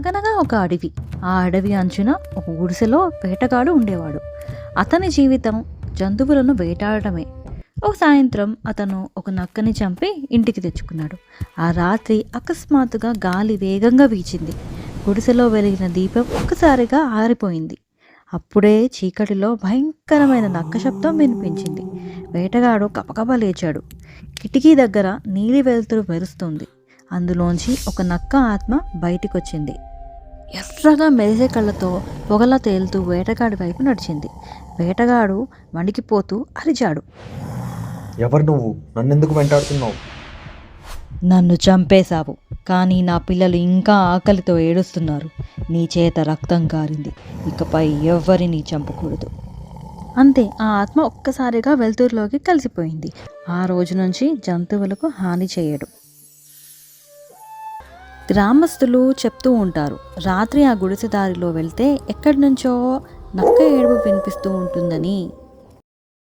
అనగనగా ఒక అడవి. ఆ అడవి అంచున ఒక గుడిసెలో వేటగాడు ఉండేవాడు. అతని జీవితం జంతువులను వేటాడటమే. ఒక సాయంత్రం అతను ఒక నక్కని చంపి ఇంటికి తెచ్చుకున్నాడు. ఆ రాత్రి అకస్మాత్తుగా గాలి వేగంగా వీచింది. గుడిసెలో వెలిగిన దీపం ఒక్కసారిగా ఆరిపోయింది. అప్పుడే చీకటిలో భయంకరమైన నక్క శబ్దం వినిపించింది. వేటగాడు కపకప లేచాడు. కిటికీ దగ్గర నీలి వెలుతురు మెరుస్తుంది. అందులోంచి ఒక నక్క ఆత్మ బయటికొచ్చింది. ఎర్రగా మెరిసే కళ్ళతో పొగలా తేలుతూ వేటగాడి వైపు నడిచింది. వేటగాడు వణికిపోతూ అరిచాడు. ఎవరు నువ్వు? నన్నెందుకు వెంటాడుతున్నావు? నన్ను చంపేశావు కానీ నా పిల్లలు ఇంకా ఆకలితో ఏడుస్తున్నారు. నీ చేత రక్తం కారింది ఇకపై ఎవ్వరినీ చంపకూడదు. అంతే ఆ ఆత్మ ఒక్కసారిగా వెలుతురులోకి కలిసిపోయింది. ఆ రోజు నుంచి జంతువులకు హాని చేయడు. గ్రామస్తులు చెప్తూ ఉంటారు రాత్రి ఆ గుడిసె దారిలో వెళ్తే ఎక్కడి నుంచో నక్క ఏడుపు వినిపిస్తూ ఉంటుందని.